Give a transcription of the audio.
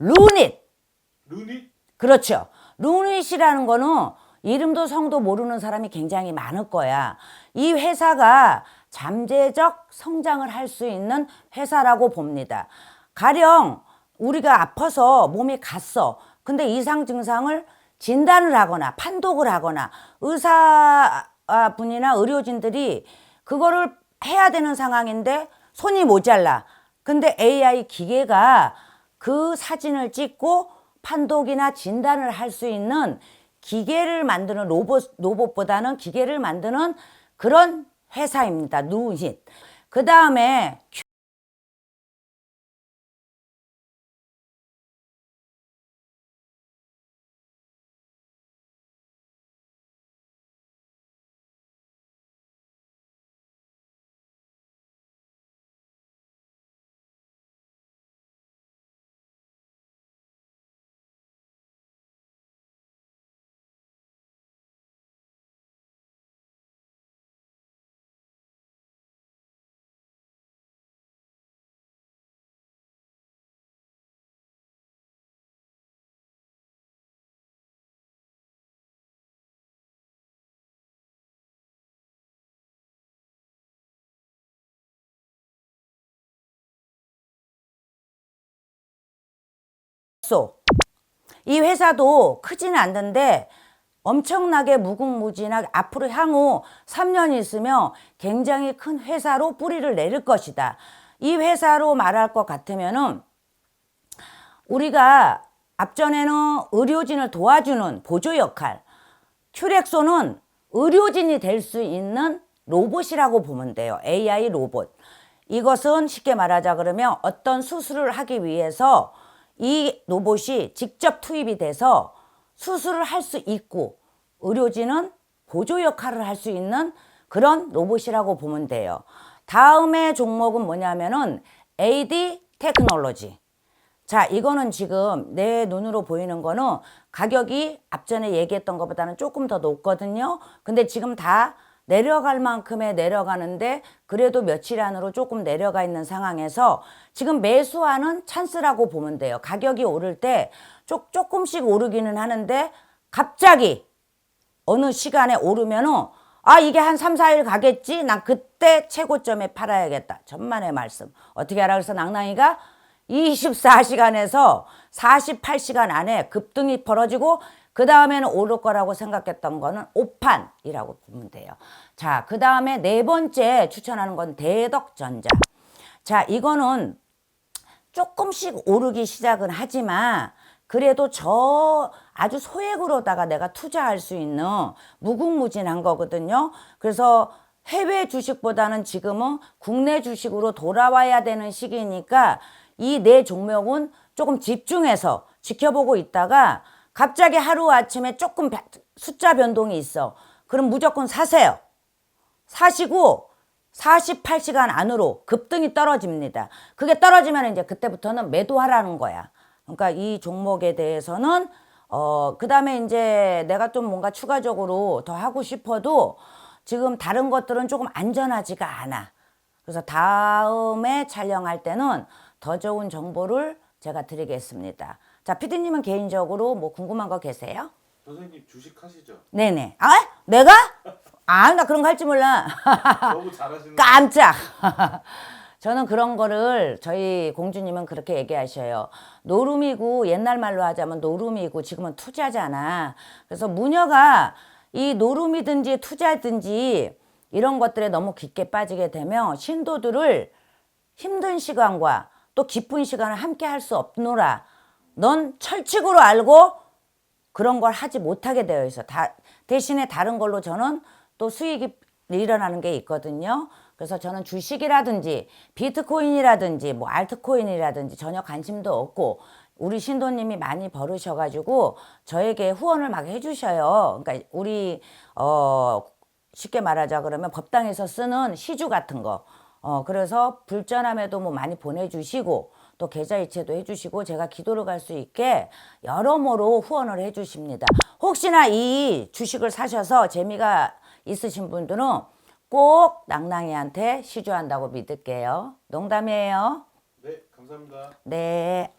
루닛. 루닛? 그렇죠. 루닛이라는 거는 이름도 성도 모르는 사람이 굉장히 많을 거야. 이 회사가 잠재적 성장을 할 수 있는 회사라고 봅니다. 가령 우리가 아파서 몸이 갔어. 근데 이상 증상을 진단을 하거나 판독을 하거나 의사분이나 의료진들이 그거를 해야 되는 상황인데 손이 모자라. 근데 AI 기계가 그 사진을 찍고 판독이나 진단을 할 수 있는 기계를 만드는 로봇, 로봇보다는 기계를 만드는 그런 회사입니다. 누닛. 그 다음에 소. 이 회사도 크지는 않는데 엄청나게 무궁무진하게 앞으로 향후 3년 있으면 굉장히 큰 회사로 뿌리를 내릴 것이다. 이 회사로 말할 것 같으면은 우리가 앞전에는 의료진을 도와주는 보조 역할, 큐렉소는 의료진이 될 수 있는 로봇이라고 보면 돼요. AI 로봇. 이것은 쉽게 말하자 그러면 어떤 수술을 하기 위해서 이 로봇이 직접 투입이 돼서 수술을 할 수 있고 의료진은 보조 역할을 할 수 있는 그런 로봇이라고 보면 돼요. 다음의 종목은 뭐냐면은 AD 테크놀로지. 자, 이거는 지금 내 눈으로 보이는 거는 가격이 앞전에 얘기했던 것보다는 조금 더 높거든요. 근데 지금 다 내려갈 만큼의 내려가는데 그래도 며칠 안으로 조금 내려가 있는 상황에서 지금 매수하는 찬스라고 보면 돼요. 가격이 오를 때 조, 조금씩 오르기는 하는데 갑자기 어느 시간에 오르면은 아 이게 한 3, 4일 가겠지? 난 그때 최고점에 팔아야겠다. 전만의 말씀. 어떻게 하라 그래서 낭낭이가 24시간에서 48시간 안에 급등이 벌어지고 그 다음에는 오를 거라고 생각했던 거는 오판이라고 보면 돼요. 자, 그 다음에 네 번째 추천하는 건 대덕전자. 자, 이거는 조금씩 오르기 시작은 하지만 그래도 저 아주 소액으로다가 내가 투자할 수 있는 무궁무진한 거거든요. 그래서 해외 주식보다는 지금은 국내 주식으로 돌아와야 되는 시기니까 이 네 종목은 조금 집중해서 지켜보고 있다가 갑자기 하루 아침에 조금 배- 숫자 변동이 있어. 그럼 무조건 사세요. 사시고 48시간 안으로 급등이 떨어집니다. 그게 떨어지면 이제 그때부터는 매도하라는 거야. 그러니까 이 종목에 대해서는 어 그 다음에 이제 내가 좀 뭔가 추가적으로 더 하고 싶어도 지금 다른 것들은 조금 안전하지가 않아. 그래서 다음에 촬영할 때는 더 좋은 정보를 제가 드리겠습니다. 자, 피디님은 개인적으로 뭐 궁금한 거 계세요? 선생님 주식 하시죠? 네네. 아, 내가? 아, 나 그런 거 할 줄 몰라. 너무 잘하시는 깜짝. 저는 그런 거를 저희 공주님은 그렇게 얘기하셔요. 노름이고 옛날 말로 하자면 노름이고 지금은 투자잖아. 그래서 무녀가 이 노름이든지 투자든지 이런 것들에 너무 깊게 빠지게 되면 신도들을 힘든 시간과 또 기쁜 시간을 함께 할 수 없노라. 넌 철칙으로 알고 그런 걸 하지 못하게 되어 있어. 다, 대신에 다른 걸로 저는 또 수익이 일어나는 게 있거든요. 그래서 저는 주식이라든지 비트코인이라든지 뭐 알트코인이라든지 전혀 관심도 없고 우리 신도님이 많이 벌으셔가지고 저에게 후원을 막 해주셔요. 그러니까 우리 어 쉽게 말하자 그러면 법당에서 쓰는 시주 같은 거. 어 그래서 불전함에도 뭐 많이 보내주시고 또 계좌 이체도 해주시고 제가 기도를 갈 수 있게 여러모로 후원을 해주십니다. 혹시나 이 주식을 사셔서 재미가 있으신 분들은 꼭 낭낭이한테 시주한다고 믿을게요. 농담이에요. 네, 감사합니다. 네.